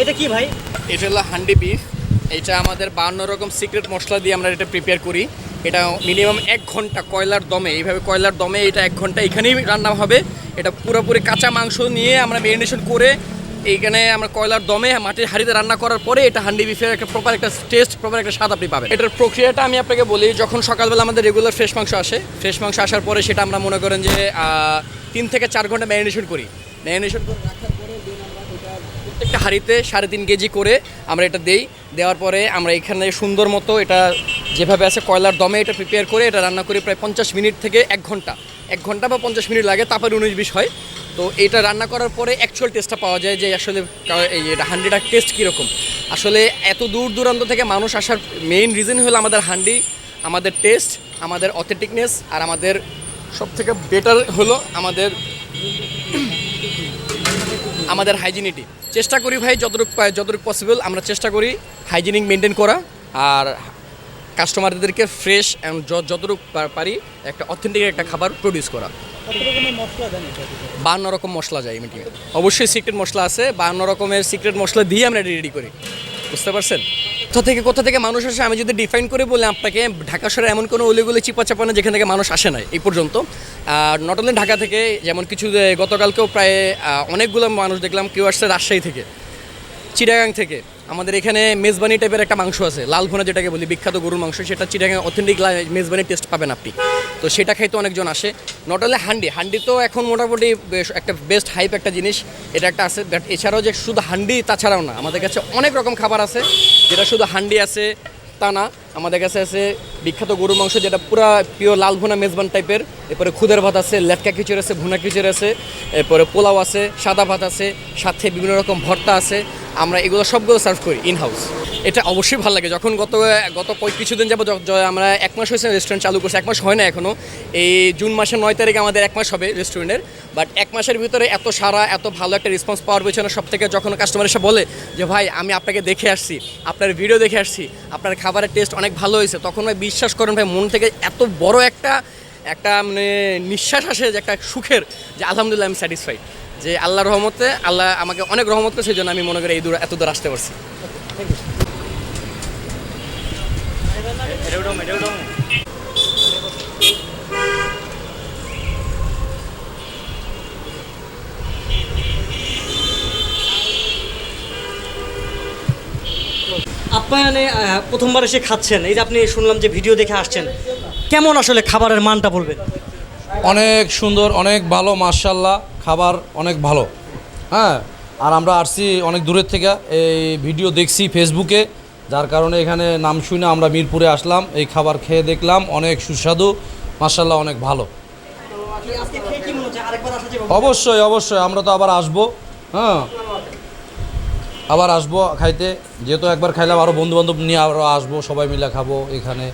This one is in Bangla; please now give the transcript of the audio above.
এটা কি ভাই? এটা হলো হান্ডি বিফ এটা আমাদের বান্ন রকম সিক্রেট মশলা দিয়ে আমরা এটা প্রিপেয়ার করি। এটা মিনিমাম এক ঘণ্টা কয়লার দমে। এইভাবে কয়লার দমে এটা এক ঘণ্টা এখানেই রান্না হবে। এটা পুরোপুরি কাঁচা মাংস নিয়ে আমরা মেরিনেশন করে এইখানে আমরা কয়লার দমে মাটির হাঁড়িতে রান্না করার পরে এটা হান্ডি বিফের একটা প্রপার একটা টেস্ট প্রপার একটা স্বাদ আপনি পাবেন। এটার প্রক্রিয়াটা আমি আপনাকে বলি, যখন সকালবেলা আমাদের রেগুলার ফ্রেশ মাংস আসে ফ্রেশ মাংস আসার পরে সেটা আমরা মনে করেন যে তিন থেকে চার ঘণ্টা ম্যারিনেশন করি। ম্যারিনেশন করে রাখার পরে then আমরা এটা প্রত্যেকটা হাঁড়িতে সাড়ে তিন কেজি করে আমরা এটা দেই। দেওয়ার পরে আমরা এখানে সুন্দর মতো এটা যেভাবে আছে কয়লার দমে এটা প্রিপেয়ার করে এটা রান্না করি প্রায় পঞ্চাশ মিনিট থেকে এক ঘণ্টা। এক ঘণ্টা বা পঞ্চাশ মিনিট লাগে, তারপরে উনিশ বিশ হয়। তো এটা রান্না করার পরে অ্যাকচুয়াল টেস্টটা পাওয়া যায় যে আসলে এই এটা হান্ডিটার টেস্ট কীরকম। আসলে এত দূর দূরান্ত থেকে মানুষ আসার মেইন রিজন হলো আমাদের হান্ডি আমাদের টেস্ট আমাদের অথেন্টিকনেস আর আমাদের সব থেকে বেটার হলো আমাদের আমাদের হাইজিনিটি। চেষ্টা করি ভাই, যতটুকু যতটুকু পসিবল আমরা চেষ্টা করি হাইজিনিক মেনটেন করা। আর কাস্টমারদেরকে ফ্রেশ অ্যান্ড যতটুকু পারি একটা অথেন্টিক একটা খাবার প্রডিউস করা। বান্ন রকম মশলা যায় মিটিংয়ে অবশ্যই সিক্রেট মশলা আছে বান্ন রকমের সিক্রেট মশলা দিয়ে আমরা রেডি করি। বুঝতে পারছেন? কোথা থেকে কোথা থেকে মানুষ আসে, আমি যদি ডিফাইন করে বলি আপনাকে, ঢাকা শহরে এমন কোনো অলিগুলি চিপা চাপা না যেখান থেকে মানুষ আসে না এই পর্যন্ত। আর নট অনলি ঢাকা থেকে, যেমন কিছু গতকালকেও প্রায় অনেকগুলো মানুষ দেখলাম, কেউ আসছে রাজশাহী থেকে, চিটাগাং থেকে। আমাদের এখানে মেজবানি টাইপের একটা মাংস আছে, লাল ভুনা যেটাকে বলি, বিখ্যাত গরুর মাংস, সেটা চিটাগাং অথেন্টিক মেজবানি টেস্ট পাবেন আপনি। তো সেটা খাইতে অনেকজন আসে। নট অনলি হান্ডি হান্ডি তো এখন মোটামুটি একটা বেস্ট হাইপ একটা জিনিস, এটা একটা আছে বাট এছাড়াও যে শুধু হান্ডি তাছাড়াও না, আমাদের কাছে অনেক রকম খাবার আছে, যেটা শুধু হান্ডি আছে, তা না, আমাদের কাছে আছে বিখ্যাত গরুর মাংস যেটা পুরো পিওর লাল ভুনা মেজবান টাইপের এরপরে খুদের ভাত আছে, লেটকা খিচুড়ি আছে, ভুনা খিচুড়ি আছে, এরপরে পোলাও আছে, সাদা ভাত আছে, সাথে বিভিন্ন রকম ভর্তা আছে আমরা এগুলো সবগুলো সার্ভ করি ইন হাউস এটা অবশ্যই ভালো লাগে। যখন গত গত কয়েক কিছুদিন যাব আমরা এক মাস হয়েছে রেস্টুরেন্ট চালু করছি। এক মাস হয় না এখনও এই জুন মাসের নয় তারিখে আমাদের এক মাস হবে রেস্টুরেন্টের বাট এক মাসের ভিতরে এত সারা, এত ভালো একটা রেসপন্স পাওয়ার পেছনে সব থেকে যখন কাস্টমার এসে বলে যে, ভাই, আমি আপনাকে দেখে আসছি, আপনার ভিডিও দেখে আসছি, আপনার খাবারের টেস্ট অনেক ভালো হয়েছে, তখন ভাই বিশ্বাস করেন ভাই, মন থেকে এত বড় একটা একটা মানে নিঃশ্বাস আসে যে, একটা সুখের, যে আলহামদুলিল্লাহ, আমি স্যাটিসফাইড যে আল্লাহ রহমতে আল্লাহ আমাকে অনেক রহমত করে সেই জন্য আমি মনে করি এই দূর এত দূর আসতে পারছি। আপ্যায়নে প্রথমবার এসে খাচ্ছেন। এই যে আপনি শুনলাম যে ভিডিও দেখে আসছেন। কেমন আসলে খাবারের মানটা বলবেন? অনেক সুন্দর অনেক ভালো মার্শাল্লাহ খাবার অনেক ভালো। হ্যাঁ আর আমরা আসছি অনেক দূরের থেকে। এই ভিডিও দেখছি ফেসবুকে যার কারণে এখানে নাম শুনে আমরা মিরপুরে আসলাম। এই খাবার খেয়ে দেখলাম, অনেক সুস্বাদু মার্শাল্লাহ অনেক ভালো। অবশ্যই অবশ্যই, আমরা তো আবার আসব। হ্যাঁ আবার আসব খাইতে। যেহেতু একবার খাইলাম আরও বন্ধু বান্ধব নিয়ে আরও আসব, সবাই মিলে খাব এখানে।